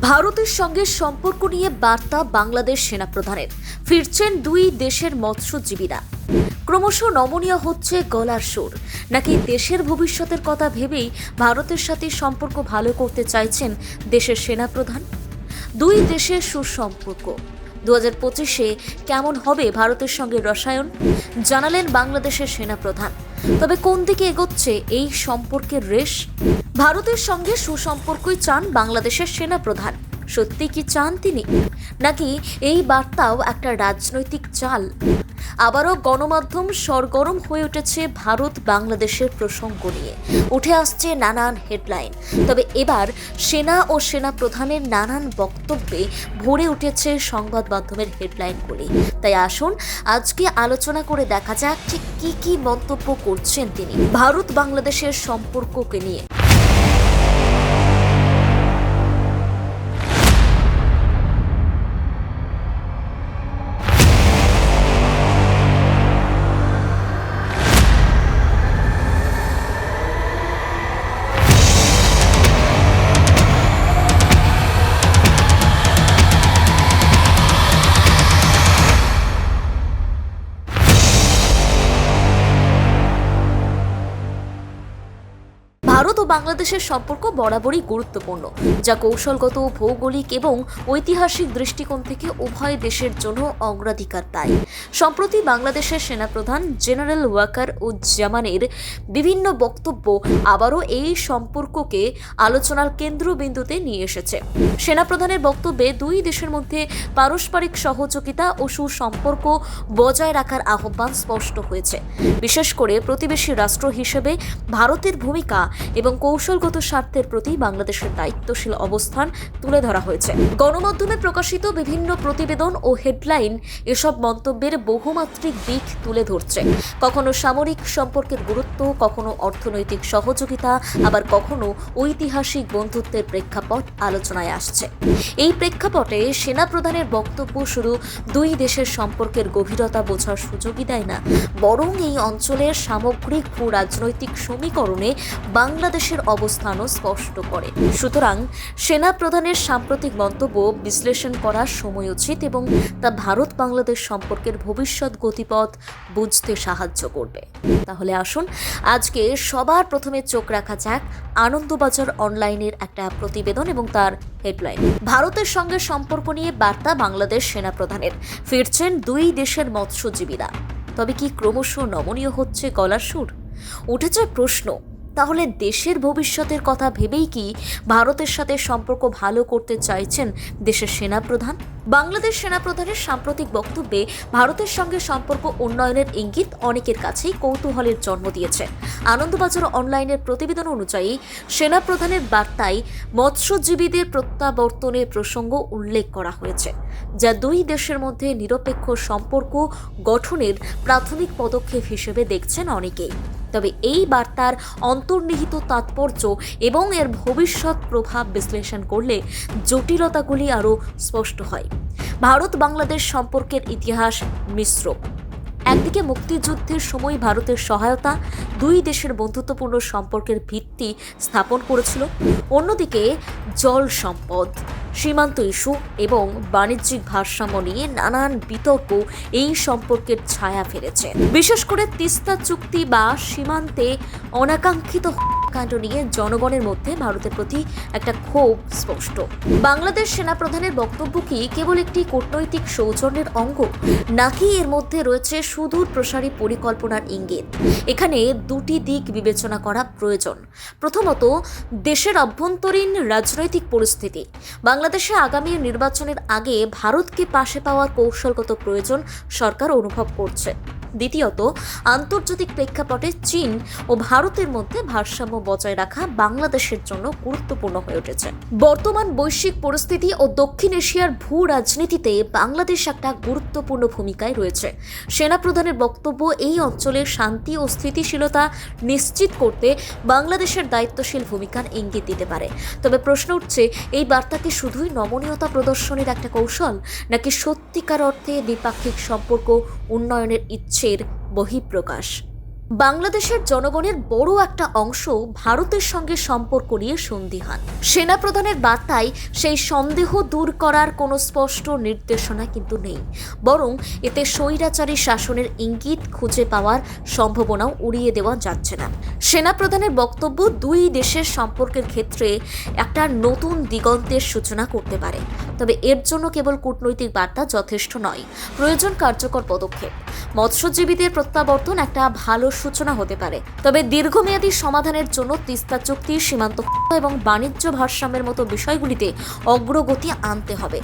ভারতের সঙ্গে সম্পর্ক নিয়ে বার্তা বাংলাদেশ সেনাপ্রধানের। ফিরছেন দুই দেশের মৎস্যজীবীরা। ক্রমশ নমনীয় হচ্ছে গলার সুর। নাকি দেশের ভবিষ্যতের কথা ভেবেই ভারতের সাথে সম্পর্ক ভালো করতে চাইছেন দেশের সেনাপ্রধান? দুই দেশের সুসম্পর্ক। দু হাজার পঁচিশে কেমন হবে ভারতের সঙ্গে রসায়ন? জানালেন বাংলাদেশের সেনাপ্রধান। তবে কোন দিকে এগোচ্ছে এই সম্পর্কের রেশ? ভারতের সঙ্গে সুসম্পর্কই চান বাংলাদেশের সেনাপ্রধান। সত্যি কি চান তিনি? নাকি এই বার্তাও একটা রাজনৈতিক চাল? আবারও গণমাধ্যম সরগরম হয়ে উঠেছে ভারত বাংলাদেশের প্রসঙ্গ নিয়ে। উঠে আসছে নানান হেডলাইন। তবে এবার সেনা ও সেনা প্রধানের নানান বক্তব্যে ভরে উঠেছে সংবাদ মাধ্যমের হেডলাইনগুলি। তাই আসুন, আজকে আলোচনা করে দেখা যাক ঠিক কি কি মন্তব্য করছেন তিনি। ভারত বাংলাদেশের সম্পর্ককে নিয়ে। বাংলাদেশের সম্পর্ক বরাবরই গুরুত্বপূর্ণ, যা কৌশলগত, ভৌগোলিক এবং ঐতিহাসিক দৃষ্টিকোণ থেকে উভয় দেশের জন্য অগ্রাধিকার পায় সম্প্রতি বাংলাদেশের সেনাপ্রধান জেনারেল ওয়াকার উজ্জামানের বিভিন্ন বক্তব্য আবারও এই সম্পর্ককে আলোচনার কেন্দ্রবিন্দুতে নিয়ে এসেছে। সেনাপ্রধানের বক্তব্যে দুই দেশের মধ্যে পারস্পরিক সহযোগিতা ও সুসম্পর্ক বজায় রাখার আহ্বান স্পষ্ট হয়েছে। বিশেষ করে প্রতিবেশী রাষ্ট্র হিসেবে ভারতের ভূমিকা এবং কৌশলগত স্বার্থের প্রতি বাংলাদেশের দায়িত্বশীল অবস্থান তুলে ধরা হয়েছে। গণমাধ্যমে প্রকাশিত বিভিন্ন প্রতিবেদন ও হেডলাইন এসব মন্তব্যের বহুমাত্রিক দিক তুলে ধরছে। কখনো সামরিক সম্পর্কের গুরুত্ব, কখনো অর্থনৈতিক সহযোগিতা, আবার কখনো ঐতিহাসিক বন্ধুত্বের প্রেক্ষাপট আলোচনায় আসছে। এই প্রেক্ষাপটে সেনাপ্রধানের বক্তব্য শুরু দুই দেশের সম্পর্কের গভীরতা বোঝার সুযোগই দেয় না, বরং এই অঞ্চলের সামগ্রিক ভূ রাজনৈতিক সমীকরণে বাংলাদেশের অবস্থানও স্পষ্ট করে। সুতরাং সেনা প্রধানের সাম্প্রতিক মন্তব্য বিশ্লেষণ করার সময় উচিত এবং তা ভারত বাংলাদেশ সম্পর্কের ভবিষ্যৎ গতিপথ বুঝতে সাহায্য করবে। তাহলে আসুন, আজকে সবার প্রথমে চোখ রাখা যাক আনন্দবাজার অনলাইনের একটা প্রতিবেদন এবং তার হেডলাইন। ভারতের সঙ্গে সম্পর্ক নিয়ে বার্তা বাংলাদেশ সেনা প্রধানের ফিরছেন দুই দেশের মৎস্যজীবীরা। তবে কি ক্রমশ নমনীয় হচ্ছে গলার সুর? উঠেছে প্রশ্ন তাহলে দেশের ভবিষ্যতের কথা ভেবেই কি ভারতের সাথে সম্পর্ক ভালো করতে চাইছেন দেশের সেনাপ্রধান? বাংলাদেশ সেনাপ্রধানের সাম্প্রতিক বক্তব্যে ভারতের সঙ্গে সম্পর্ক উন্নয়নের ইঙ্গিত অনেকের কাছেই কৌতূহলের জন্ম দিয়েছে। আনন্দবাজার অনলাইনের প্রতিবেদন অনুযায়ী সেনাপ্রধানের বার্তায় মৎস্যজীবীদের প্রত্যাবর্তনের প্রসঙ্গ উল্লেখ করা হয়েছে, যা দুই দেশের মধ্যে নিরপেক্ষ সম্পর্ক গঠনের প্রাথমিক পদক্ষেপ হিসেবে দেখছেন অনেকেই। তবে এই বার্তার অন্তর্নিহিত তাৎপর্য এবং এর ভবিষ্যৎ প্রভাব বিশ্লেষণ করলে জটিলতাগুলি আরও স্পষ্ট হয়। ভারত বাংলাদেশ সম্পর্কের ইতিহাস মিশ্র। একদিকে মুক্তিযুদ্ধের সময় ভারতের সহায়তা, দুই দেশের বন্ধুত্বপূর্ণ সম্পর্কের ভিত্তি স্থাপন করেছিল। অন্যদিকে জল সম্পদ, সীমান্ত ইস্যু এবং বাণিজ্যিক ভারসাম্য নিয়ে নানান বিতর্ক এই সম্পর্কের ছায়া ফেলেছে। বিশেষ করে তিস্তা চুক্তি বা সীমান্তে অনাকাঙ্ক্ষিত কাণ্ড নিয়ে জনগণের মধ্যে ভারতের প্রতি একটা ক্ষোভ স্পষ্ট। বাংলাদেশ সেনাপ্রধানের বক্তব্য কি কেবল একটি কূটনৈতিক সৌজন্যের অঙ্গ? নাকি এর মধ্যে রয়েছে সুদূর প্রসারী পরিকল্পনার ইঙ্গিত? এখানে দুটি দিক বিবেচনা করা প্রয়োজন। প্রথমত, দেশের অভ্যন্তরীণ রাজনৈতিক পরিস্থিতি। বাংলাদেশে আগামী নির্বাচনের আগে ভারতকে পাশে পাওয়ার কৌশলগত প্রয়োজন সরকার অনুভব করছে। দ্বিতীয়ত, আন্তর্জাতিক প্রেক্ষাপটে চীন ও ভারতের মধ্যে ভারসাম্য বজায় রাখা বাংলাদেশের জন্য গুরুত্বপূর্ণ হয়ে উঠেছে। বর্তমান বৈশ্বিক পরিস্থিতি ও দক্ষিণ এশিয়ার ভূ রাজনীতিতে বাংলাদেশ একটা গুরুত্বপূর্ণ ভূমিকায় রয়েছে। সেনাপ্রধানের বক্তব্য, এই অঞ্চলের শান্তি ও স্থিতিশীলতা নিশ্চিত করতে বাংলাদেশের দায়িত্বশীল ভূমিকার ইঙ্গিত দিতে পারে। তবে প্রশ্ন উঠছে, এই বার্তা কি শুধুই নমনীয়তা প্রদর্শনের একটা কৌশল, নাকি সত্যিকার অর্থে দ্বিপাক্ষিক সম্পর্ক, উন্নয়নের ইচ্ছের বহিঃপ্রকাশ? বাংলাদেশের জনগণের বড় একটা অংশ ভারতের সঙ্গে সম্পর্ক নিয়ে সন্দিহান সেনাপ্রধানের বার্তায় সেই সন্দেহ দূর করার কোনো স্পষ্ট নির্দেশনা কিন্তু নেই। বরং এতে স্বৈরাচারী শাসনের ইঙ্গিত খুঁজে পাওয়ার সম্ভাবনাও উড়িয়ে দেওয়া যাচ্ছে না। সেনাপ্রধানের বক্তব্য দুই দেশের সম্পর্কের ক্ষেত্রে একটা নতুন দিগন্তের সূচনা করতে পারে। তবে এর জন্য কেবল কূটনৈতিক বার্তা যথেষ্ট নয়। প্রয়োজন কার্যকর পদক্ষেপ। মৎস্যজীবীদের প্রত্যাবর্তন একটা ভালো সূচনা হতে পারে। তবে দীর্ঘমেয়াদী সমাধানের জন্য তিস্তা চুক্তি সীমান্ত এবং বাণিজ্য ভারসাম্যের মতো বিষয়গুলিতে অগ্রগতি আনতে হবে।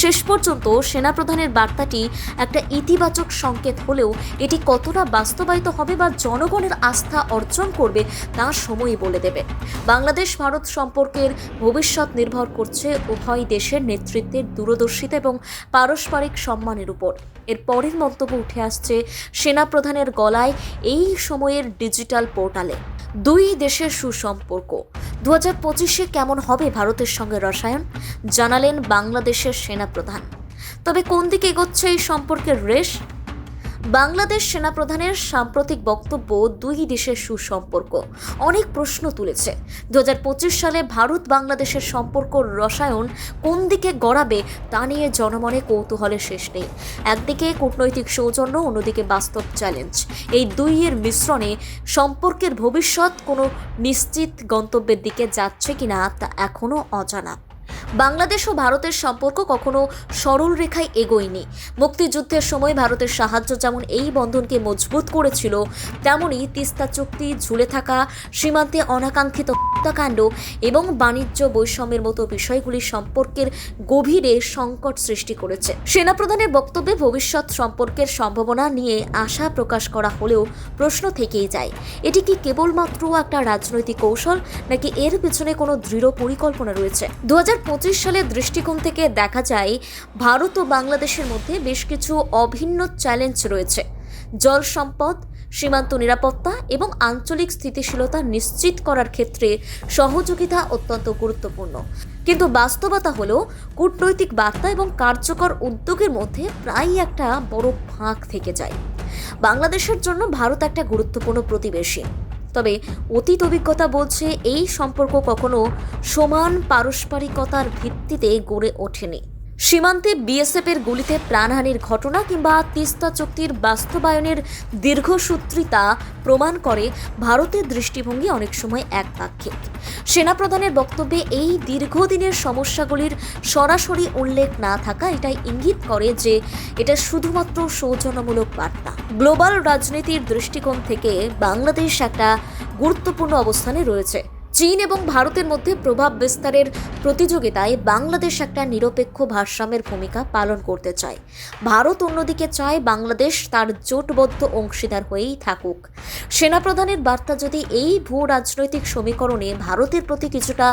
শেষ পর্যন্ত সেনাপ্রধানের বার্তাটি একটা ইতিবাচক সংকেত হলেও এটি কতটা বাস্তবায়িত হবে বা জনগণের আস্থা অর্জন করবে তা সময়ই বলে দেবে। বাংলাদেশ ভারত সম্পর্কের ভবিষ্যৎ নির্ভর করছে উভয় দেশের নেতৃত্বের দূরদর্শিতা এবং পারস্পরিক সম্মানের উপর। এর পরের মন্তব্য উঠে আসছে, সেনাপ্রধানের গলায় এই সময়ের ডিজিটাল পোর্টালে। দুই দেশের সুসম্পর্ক। দু হাজার পঁচিশে কেমন হবে ভারতের সঙ্গে রসায়ন? জানালেন বাংলাদেশের সেনাপ্রধান। তবে কোন দিকে এগোচ্ছে এই সম্পর্কের রেশ? বাংলাদেশ সেনাপ্রধানের সাম্প্রতিক বক্তব্য দুই দেশের সুসম্পর্ক। অনেক প্রশ্ন তুলেছে। দু হাজার পঁচিশ সালে ভারত বাংলাদেশের সম্পর্ক রসায়ন কোন দিকে গড়াবে তা নিয়ে জনমনে কৌতূহলের শেষ নেই। একদিকে কূটনৈতিক সৌজন্য, অন্যদিকে বাস্তব চ্যালেঞ্জ। এই দুইয়ের মিশ্রণে সম্পর্কের ভবিষ্যৎ কোনো নিশ্চিত গন্তব্যের দিকে যাচ্ছে কিনা তা এখনও অজানা। বাংলাদেশ ও ভারতের সম্পর্ক কখনো সরল রেখায় এগোয়নি। মুক্তিযুদ্ধের সময় ভারতের সাহায্য যেমন এই বন্ধনকে মজবুত করেছিল, তেমনি তিস্তা চুক্তি, ঝুলে থাকা, সীমান্তে অনাকাঙ্ক্ষিত হত্যাকাণ্ড এবং বাণিজ্য বৈষম্যের মতো বিষয়গুলি সম্পর্কের গভীরে সংকট সৃষ্টি করেছে। সেনাপ্রধানের বক্তব্যে ভবিষ্যৎ সম্পর্কের সম্ভাবনা নিয়ে আশা প্রকাশ করা হলেও প্রশ্ন থেকেই যায়, এটি কি কেবলমাত্র একটা রাজনৈতিক কৌশল নাকি এর পেছনে কোনো দৃঢ় পরিকল্পনা রয়েছে? দু হাজার সালের দৃষ্টিকোণ থেকে দেখা যায়, ভারত ও বাংলাদেশের মধ্যে বেশ কিছু অভিন্ন চ্যালেঞ্জ রয়েছে। জল সম্পদ, সীমান্ত নিরাপত্তা এবং আঞ্চলিক স্থিতিশীলতা নিশ্চিত করার ক্ষেত্রে সহযোগিতা অত্যন্ত গুরুত্বপূর্ণ। কিন্তু বাস্তবতা হলো, কূটনৈতিক বার্তা এবং কার্যকর উদ্যোগের মধ্যে প্রায়ই একটা বড় ফাঁক থেকে যায়। বাংলাদেশের জন্য ভারত একটা গুরুত্বপূর্ণ প্রতিবেশী। তবে অতীত অভিজ্ঞতা বলছে এই সম্পর্ক কখনো সমান পারস্পরিকতার ভিত্তিতে গড়ে ওঠেনি। সীমান্তে বিএসএফের গুলিতে প্রাণহানির ঘটনা কিংবা তিস্তা চুক্তির বাস্তবায়নের দীর্ঘসূত্রিতা প্রমাণ করে ভারতের দৃষ্টিভঙ্গি অনেক সময় একপাক্ষিক সেনাপ্রধানের বক্তব্যে এই দীর্ঘদিনের সমস্যাগুলির সরাসরি উল্লেখ না থাকা এটাই ইঙ্গিত করে যে এটা শুধুমাত্র সৌজন্যমূলক বার্তা। গ্লোবাল রাজনীতির দৃষ্টিকোণ থেকে বাংলাদেশ একটা গুরুত্বপূর্ণ অবস্থানে রয়েছে। চীন এবং ভারতের মধ্যে প্রভাব বিস্তারের প্রতিযোগিতায় বাংলাদেশ একটা নিরপেক্ষ ভারসাম্যের ভূমিকা পালন করতে চায়। ভারত অন্যদিকে চায় বাংলাদেশ তার জোটবদ্ধ অংশীদার হয়েই থাকুক। সেনাপ্রধানের বার্তা যদি এই ভূ রাজনৈতিক সমীকরণে ভারতের প্রতি কিছুটা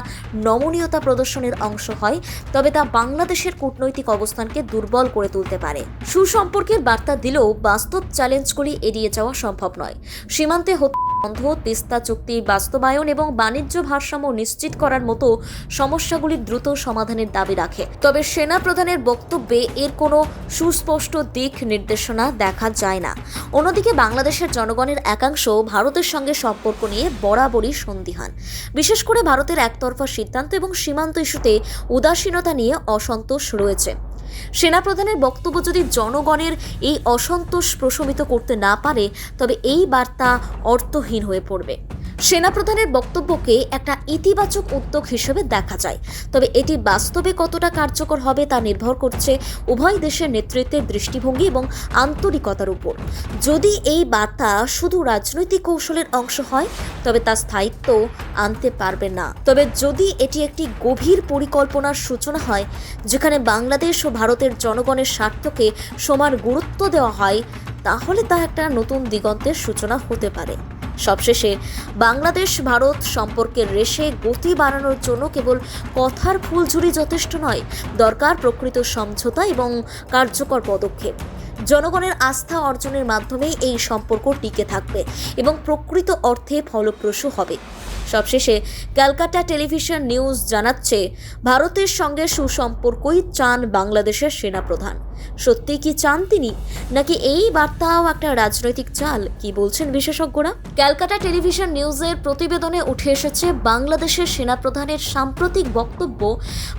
নমনীয়তা প্রদর্শনের অংশ হয়, তবে তা বাংলাদেশের কূটনৈতিক অবস্থানকে দুর্বল করে তুলতে পারে। সুসম্পর্কের বার্তা দিলেও বাস্তব চ্যালেঞ্জগুলি এড়িয়ে যাওয়া সম্ভব নয়। সীমান্তে হত্যা বন্ধ, তিস্তা চুক্তি বাস্তবায়ন এবং বাণিজ্য ভারসাম্য নিশ্চিত করার মতো সমস্যাগুলি দ্রুত সমাধানের দাবি রাখে। তবে সেনা প্রধানের বক্তব্যে এর কোনো সুস্পষ্ট দিক নির্দেশনা দেখা যায় না। অন্যদিকে বাংলাদেশের জনগণের একাংশ ভারতের সঙ্গে সম্পর্ক নিয়ে বরাবরই সন্দিহান বিশেষ করে ভারতের একতরফা সিদ্ধান্ত এবং সীমান্ত ইস্যুতে উদাসীনতা নিয়ে অসন্তোষ রয়েছে। সেনাপ্রধানের বক্তব্য যদি জনগণের এই অসন্তোষ প্রশমিত করতে না পারে, তবে এই বার্তা অর্থহীন হয়ে পড়বে। সেনাপ্রধানের বক্তব্যকে একটা ইতিবাচক উদ্যোগ হিসেবে দেখা যায়, তবে এটি বাস্তবে কতটা কার্যকর হবে তা নির্ভর করছে উভয় দেশের নেতৃত্বের দৃষ্টিভঙ্গি এবং আন্তরিকতার উপর। যদি এই বার্তা শুধু রাজনৈতিক কৌশলের অংশ হয়, তবে তা স্থায়িত্ব আনতে পারবে না। তবে যদি এটি একটি গভীর পরিকল্পনার সূচনা হয়, যেখানে বাংলাদেশ ও ভারতের জনগণের স্বার্থকে সমান গুরুত্ব দেওয়া হয়, তাহলে তা একটা নতুন দিগন্তের সূচনা হতে পারে। সবশেষে, বাংলাদেশ ভারত সম্পর্কের রেশে গতি বাড়ানোর জন্য কেবল কথার ফুলঝুরি যথেষ্ট নয়, দরকার প্রকৃত সমঝোতা এবং কার্যকর পদক্ষেপ। জনগণের আস্থা অর্জনের মাধ্যমেই এই সম্পর্ক টিকে থাকবে এবং প্রকৃত অর্থে ফলপ্রসূ হবে। সবশেষে ক্যালকাটা টেলিভিশন নিউজ জানাচ্ছে ভারতের সঙ্গে সুসম্পর্কই চান বাংলাদেশের সেনাপ্রধান। সত্যি কি চান তিনি? নাকি এই বার্তাও একটা রাজনৈতিক চাল? কি বলছেন বিশেষজ্ঞরা? ক্যালকাটা টেলিভিশন নিউজের প্রতিবেদনে উঠে এসেছে বাংলাদেশের সেনাপ্রধানের সাম্প্রতিক বক্তব্য,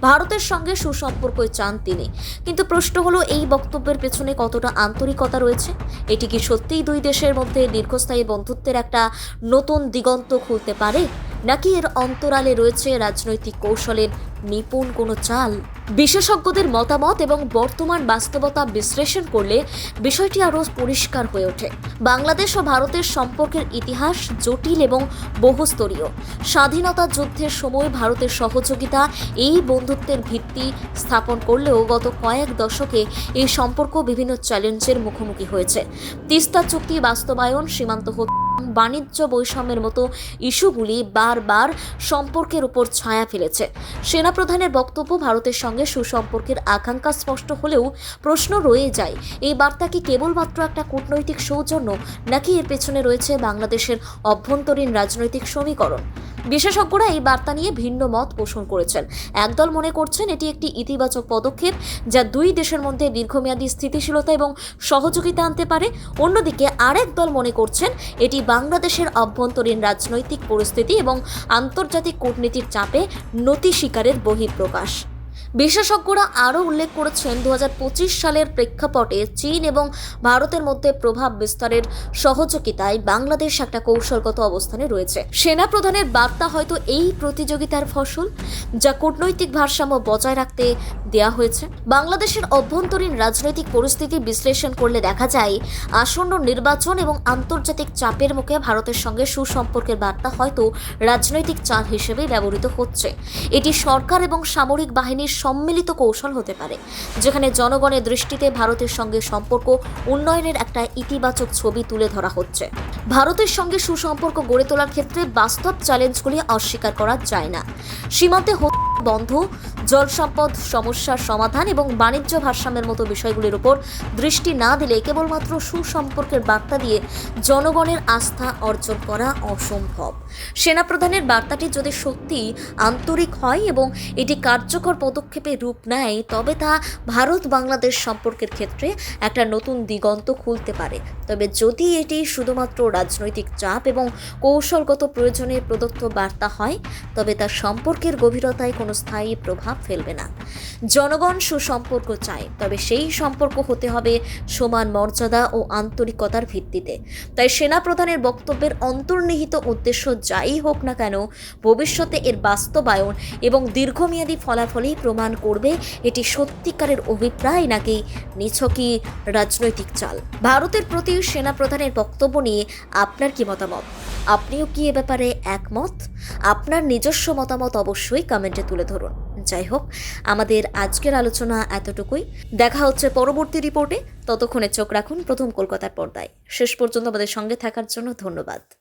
ভারতের সঙ্গে সুসম্পর্কই চান তিনি। কিন্তু প্রশ্ন হলো, এই বক্তব্যের পেছনে কতটা আন্তরিকতা রয়েছে? এটি কি সত্যিই দুই দেশের মধ্যে দীর্ঘস্থায়ী বন্ধুত্বের একটা নতুন দিগন্ত খুলতে পারে? নাকি এর অন্তরালে রয়েছে রাজনৈতিক কৌশলের নিপুণ কোনো চাল? বিশেষজ্ঞদের মতামত এবং বর্তমান বাস্তবতা বিশ্লেষণ করলে বিষয়টি আরও পরিষ্কার হয়ে ওঠে। বাংলাদেশ ও ভারতের সম্পর্কের ইতিহাস জটিল এবং বহুস্তরীয়। স্বাধীনতা যুদ্ধের সময় ভারতের সহযোগিতা, এই বন্ধুত্বের ভিত্তি স্থাপন করলেও গত কয়েক দশকে এই সম্পর্ক বিভিন্ন চ্যালেঞ্জের মুখোমুখি হয়েছে। তিস্তা চুক্তি বাস্তবায়ন সীমান্ত বাণিজ্য বৈষম্যের মতো ইস্যুগুলি বারবার সম্পর্কের উপর ছায়া ফেলেছে। সেনাপ্রধানের বক্তব্য ভারতের সঙ্গে সুসম্পর্কের আকাঙ্ক্ষা স্পষ্ট হলেও প্রশ্ন রয়ে যায়, এই বার্তা কি কেবলমাত্র একটা কূটনৈতিক সৌজন্য, নাকি এর পেছনে রয়েছে বাংলাদেশের অভ্যন্তরীণ রাজনৈতিক সমীকরণ? বিশেষজ্ঞরা এই বার্তা নিয়ে ভিন্ন মত পোষণ করেছেন। একদল মনে করছেন এটি একটি ইতিবাচক পদক্ষেপ, যা দুই দেশের মধ্যে দীর্ঘমেয়াদী স্থিতিশীলতা এবং সহযোগিতা আনতে পারে। অন্যদিকে আরেক দল মনে করছেন এটি বাংলাদেশের অভ্যন্তরীণ রাজনৈতিক পরিস্থিতি এবং আন্তর্জাতিক কূটনীতির চাপে নতি শিকারের বহিঃপ্রকাশ। বিশেষজ্ঞরা আরও উল্লেখ করেছেন দু হাজার পঁচিশ সালের প্রেক্ষাপটে চীন এবং ভারতের মধ্যে প্রভাব বিস্তারের সহযোগিতায় বাংলাদেশ একটা কৌশলগত অবস্থানে রয়েছে। সেনা প্রধানের বার্তা হয়তো এই প্রতিযোগিতার ফসল, যা কূটনৈতিক ভারসাম্য বজায় রাখতে দেয়া হয়েছে। বাংলাদেশের অভ্যন্তরীণ রাজনৈতিক পরিস্থিতি বিশ্লেষণ করলে দেখা যায়, আসন্ন নির্বাচন এবং আন্তর্জাতিক চাপের মুখে ভারতের সঙ্গে সুসম্পর্কের বার্তা হয়তো রাজনৈতিক চাল হিসেবে ব্যবহৃত হচ্ছে। এটি সরকার এবং সামরিক বাহিনীর সম্মিলিত কৌশল হতে পারে, যেখানে জনগণের দৃষ্টিতে ভারতের সঙ্গে সম্পর্ক উন্নয়নের একটা ইতিবাচক ছবি তুলে ধরা হচ্ছে। ভারতের সঙ্গে সুসম্পর্ক গড়ে তোলার ক্ষেত্রে বাস্তব চ্যালেঞ্জগুলি অস্বীকার করা যায় না। সীমান্তে বন্ধ, জল সম্পদ সমস্যার সমাধান এবং বাণিজ্য ভারসাম্যের মতো বিষয়গুলির উপর দৃষ্টি না দিলে কেবলমাত্র সুসম্পর্কের বার্তা দিয়ে জনগণের আস্থা অর্জন করা অসম্ভব। সেনাপ্রধানের বার্তাটি যদি সত্যি আন্তরিক হয় এবং এটি কার্যকর পদক্ষেপে রূপ নেয়, তবে তা ভারত বাংলাদেশ সম্পর্কের ক্ষেত্রে একটা নতুন দিগন্ত খুলতে পারে। তবে যদি এটি শুধুমাত্র রাজনৈতিক চাপ এবং কৌশলগত প্রয়োজনে প্রদত্ত বার্তা হয়, তবে তা সম্পর্কের গভীরতায় কোনো স্থায়ী প্রভাব ফেলবে না। জনগণ সুসম্পর্ক চায়, তবে সেই সম্পর্ক হতে হবে সমান মর্যাদা ও আন্তরিকতার ভিত্তিতে। তাই সেনাপ্রধানের বক্তব্যের অন্তর্নিহিত উদ্দেশ্য যাই হোক না কেন, ভবিষ্যতে এর বাস্তবায়ন এবং দীর্ঘমেয়াদী ফলাফলই প্রমাণ করবে এটি সত্যিকারের অভিপ্রায় নাকি নিছকই রাজনৈতিক চাল। ভারতের প্রতি সেনাপ্রধানের বক্তব্য নিয়ে আপনার কি মতামত? আপনিও কি এ ব্যাপারে একমত? আপনার নিজস্ব মতামত অবশ্যই কমেন্টে তুলে ধরুন। যাই হোক, আমাদের আজকের আলোচনা এতটুকুই। দেখা হচ্ছে পরবর্তী রিপোর্টে। ততক্ষণে চোখ রাখুন প্রথম কলকাতার পর্দায়। শেষ পর্যন্ত আমাদের সঙ্গে থাকার জন্য ধন্যবাদ।